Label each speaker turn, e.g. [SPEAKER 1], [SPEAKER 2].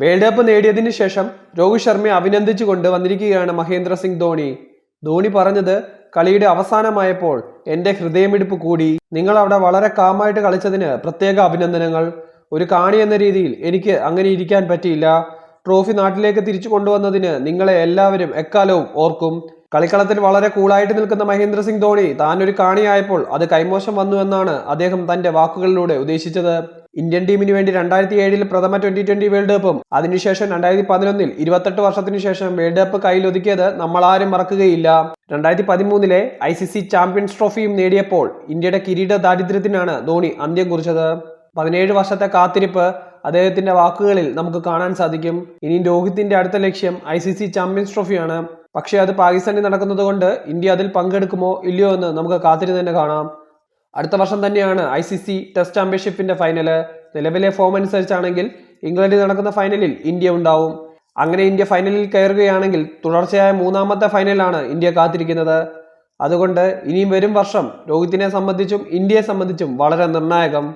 [SPEAKER 1] World cup നേടിയതിന് ശേഷം രോഹിത് ശർമ്മയെ അഭിനന്ദിച്ചുകൊണ്ട് വന്നിരിക്കുകയാണ് മഹേന്ദ്ര സിംഗ് ധോണി. ധോണി പറഞ്ഞത് കളിയുടെ അവസാനമായപ്പോൾ എന്റെ ഹൃദയമിടിപ്പ് കൂടി. നിങ്ങൾ അവിടെ വളരെ കാമായിട്ട് കളിച്ചതിന് പ്രത്യേക അഭിനന്ദനങ്ങൾ. ഒരു കാണി എന്ന രീതിയിൽ എനിക്ക് അങ്ങനെ ഇരിക്കാൻ പറ്റിയില്ല. ട്രോഫി നാട്ടിലേക്ക് തിരിച്ചു കൊണ്ടുവന്നതിന് നിങ്ങളെ എല്ലാവരും എക്കാലവും ഓർക്കും. കളിക്കളത്തിൽ വളരെ കൂളായിട്ട് നിൽക്കുന്ന മഹേന്ദ്ര സിംഗ് ധോണി താൻ ഒരു കാണിയായപ്പോൾ അത് കൈമോശം വന്നു എന്നാണ് അദ്ദേഹം തന്റെ വാക്കുകളിലൂടെ ഉദ്ദേശിച്ചത്. ഇന്ത്യൻ ടീമിന് വേണ്ടി രണ്ടായിരത്തി ഏഴിൽ പ്രഥമ ട്വന്റി ട്വന്റി വേൾഡ് കപ്പും അതിനുശേഷം രണ്ടായിരത്തി പതിനൊന്നിൽ ഇരുപത്തെട്ട് വർഷത്തിനു ശേഷം വേൾഡ് കപ്പ് കയ്യിലൊതുക്കിയത് ആരും മറക്കുകയില്ല. രണ്ടായിരത്തി പതിമൂന്നിലെ ഐ സി സി ചാമ്പ്യൻസ് ട്രോഫിയും നേടിയപ്പോൾ ഇന്ത്യയുടെ കിരീട ദാരിദ്ര്യത്തിനാണ് ധോണി അന്ത്യം കുറിച്ചത്. പതിനേഴ് വർഷത്തെ കാത്തിരിപ്പ് അദ്ദേഹത്തിന്റെ വാക്കുകളിൽ നമുക്ക് കാണാൻ സാധിക്കും. ഇനി രോഹിത്തിന്റെ അടുത്ത ലക്ഷ്യം ഐ സി സി ചാമ്പ്യൻസ് ട്രോഫിയാണ്. പക്ഷേ അത് പാകിസ്ഥാനിൽ നടക്കുന്നത് കൊണ്ട് ഇന്ത്യ അതിൽ പങ്കെടുക്കുമോ ഇല്ലയോ എന്ന് നമുക്ക് കാത്തിരുന്ന് തന്നെ കാണാം. അടുത്ത വർഷം തന്നെയാണ് ഐ സി സി ടെസ്റ്റ് ചാമ്പ്യൻഷിപ്പിന്റെ ഫൈനൽ നിലവിലെ ഫോം അനുസരിച്ചാണെങ്കിൽ ഇംഗ്ലണ്ടിൽ നടക്കുന്ന ഫൈനലിൽ ഇന്ത്യ ഉണ്ടാവും. അങ്ങനെ ഇന്ത്യ ഫൈനലിൽ കയറുകയാണെങ്കിൽ തുടർച്ചയായ മൂന്നാമത്തെ ഫൈനലാണ് ഇന്ത്യ കാത്തിരിക്കുന്നത്. അതുകൊണ്ട് ഇനിയും വരും വർഷം രോഹിത്തിനെ സംബന്ധിച്ചും ഇന്ത്യയെ സംബന്ധിച്ചും വളരെ നിർണായകം.